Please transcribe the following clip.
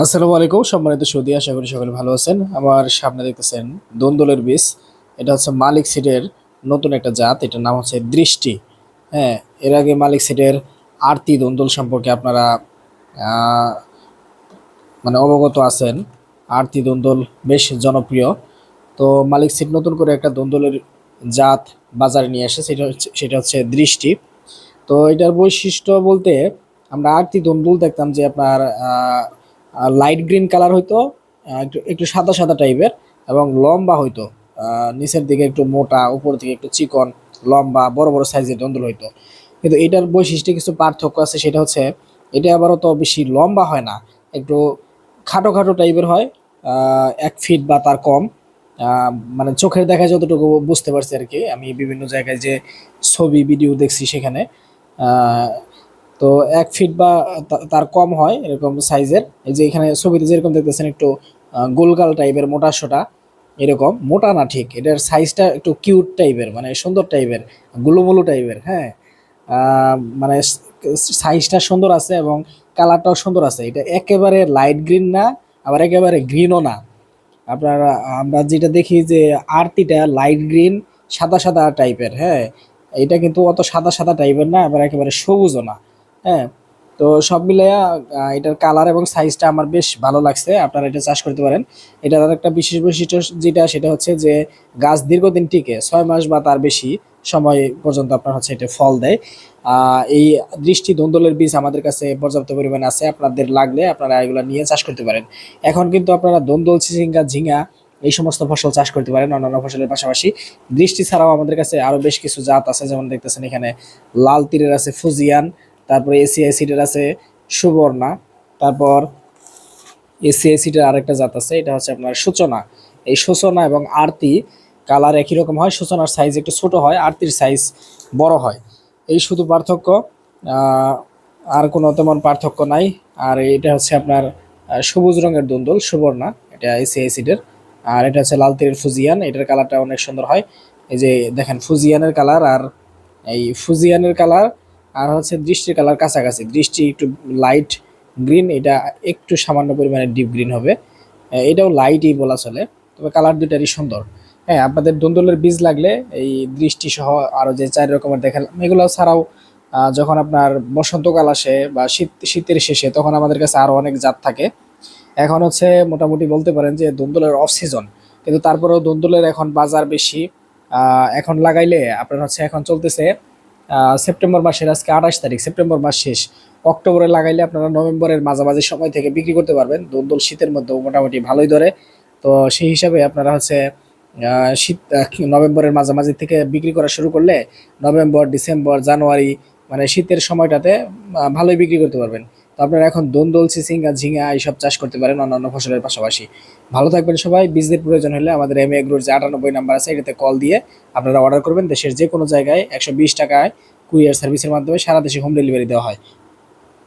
আসসালামু আলাইকুম, সম্মানিত সৌদি, আশা করি সকলে ভালো আছেন। আমার সামনে দেখতেছেন দন্দলের বীজ। এটা হচ্ছে মালিক সিটের নতুন একটা জাত, এটার নাম হচ্ছে দৃষ্টি। হ্যাঁ এর আগে মালিক সিটের আরতি দন্দল সম্পর্কে আপনারা মানে অবগত আছেন। আরতি দন্দল বেশ জনপ্রিয়। তো মালিক সিট নতুন করে একটা দন্দলের জাত বাজারে নিয়ে আসে, সেটা হচ্ছে সেটা হচ্ছে দৃষ্টি। তো এটার বৈশিষ্ট্য বলতে আমরা আরতি দন্দুল দেখতাম যে আপনার লাইট গ্রিন কালার হইতো একটু একটু সাদা সাদা টাইপের এবং লম্বা হইতো। নিচের দিকে একটু মোটা উপর দিকে একটু চিকন, লম্বা, বড় বড় সাইজের দন্দুল হইতো। কিন্তু এটার বৈশিষ্ট্যে কিছু পার্থক্য আছে, সেটা হচ্ছে এটা আবারও তো বেশি লম্বা হয় না, একটু খাটো খাটো টাইপের হয় এক ফিট বা তার কম। মানে চোখের দেখা যতটুকু বুঝতে পারছি আর কি, আমি বিভিন্ন জায়গায় যে ছবি ভিডিও দেখছি সেখানে তো এক ফিট বা তার কম হয় এরকম সাইজের এই যে এখানে ছবিতে যেরকম দেখতেছেন একটু গোলগাল টাইপের মোটা সোটা, এরকম। মোটা না ঠিক, এটার সাইজটা একটু কিউট টাইপের মানে সুন্দর টাইপের, গুলুমুলু টাইপের হ্যাঁ? মানে সাইজটা সুন্দর আছে এবং কালারটাও সুন্দর আছে। এটা একেবারে লাইট গ্রিন না, আবার একেবারে গ্রিনও না। আপনারা, আমরা যেটা দেখি যে আরতিটা লাইট গ্রিন সাদা সাদা টাইপের হ্যাঁ? এটা কিন্তু অত সাদা সাদা টাইপের না, আবার একেবারে সবুজও না হ্যাঁ? তো সব মিলাইয়া এটার কালার এবং সাইজটা আমার বেশ ভালো লাগছে, আপনারা এটা চাষ করতে পারেন। এটার একটা বিশেষ বৈশিষ্ট্য যেটা, সেটা হচ্ছে যে গাছ দীর্ঘদিন টিকে, ছয় মাস বা তার বেশি সময় পর্যন্ত আপনার হচ্ছে এটা ফল দেয়। এই দৃষ্টি দন্দলের বীজ আমাদের কাছে পর্যাপ্ত পরিমাণে আছে, আপনাদের লাগলে আপনারা এগুলো নিয়ে চাষ করতে পারেন। এখন কিন্তু আপনারা দন্দল, চিচিঙ্গা ঝিঙ্গা এই সমস্ত ফসল চাষ করতে পারেন, অন্যান্য ফসলের পাশাপাশি। দৃষ্টি ছাড়াও আমাদের কাছে আরও বেশ কিছু জাত আছে, যেমন দেখতেছেন এখানে লাল তীরের আছে ফুজিয়ান তারপরে এসিআই সিটের আছে সুবর্ণা, তারপর এসিআই সিটের আরেকটা জাত আছে, এটা হচ্ছে আপনার সূচনা। এই সূচনা এবং আরতি কালার একই রকম হয়, সূচনার সাইজ একটু ছোট হয়, আরতির সাইজ বড় হয়। এই শুধু পার্থক্য আর কোনো তেমন পার্থক্য নাই। আর এটা হচ্ছে আপনার সবুজ রঙের দুন্দল, সুবর্ণা, এটা এসিআই সিটের। আর এটা হচ্ছে লাল তীরের ফুজিয়ান, এটার কালারটা অনেক সুন্দর হয়। এই যে দেখেন, ফুজিয়ানের কালার আর এই ফুজিয়ানের কালার আর হচ্ছে দৃষ্টির কালার কাছাকাছি। দৃষ্টি একটু লাইট গ্রিন এটা একটু সামান্য পরিমাণে ডিপ গ্রিন হবে। এটাও লাইটই বলা চলে, তবে কালার দুটারই সুন্দর। হ্যাঁ আপনাদের দন্দলের বীজ লাগলে এই দৃষ্টি সহ আরও যে চার রকমের দেখালাম এগুলো ছাড়াও যখন আপনার বসন্তকাল আসে বা শীত, শীতের শেষে, তখন আমাদের কাছে আরও অনেক জাত থাকে। এখন হচ্ছে মোটামুটি বলতে পারেন যে দন্দলের অফ সিজন কিন্তু তারপরেও দন্দলের এখন বাজার বেশি। এখন লাগাইলে আপনার হচ্ছে এখন চলতেছে সেপ্টেম্বর মাসের আজকে আঠাশ তারিখ, সেপ্টেম্বর মাস শেষ। অক্টোবরে লাগাইলে আপনারা নভেম্বরের মাঝামাঝি সময় থেকে বিক্রি করতে পারবেন। দোল শীতের মধ্যে মোটামুটি ভালোই ধরে। তো সেই হিসাবে আপনারা হচ্ছে শীত নভেম্বরের মাঝামাঝি থেকে বিক্রি করা শুরু করলে নভেম্বর, ডিসেম্বর, জানুয়ারি মানে শীতের সময়টাতে ভালোই বিক্রি করতে পারবেন। তো আপনারা এখন দোন্দল সিসিঙ্গা ঝিঙ্গা এইসব চাষ করতে পারেন অন্যান্য ফসলের পাশাপাশি। ভালো থাকবেন সবাই, বীজদের প্রয়োজন হলে আমাদের এম এগ্রোর যে আটানব্বই নাম্বার আছে, এটাতে কল দিয়ে আপনারা অর্ডার করবেন। দেশের যে কোনো জায়গায় একশো বিশ টাকায় কুরিয়ার সার্ভিসের মাধ্যমে সারা দেশে হোম ডেলিভারি দেওয়া হয়।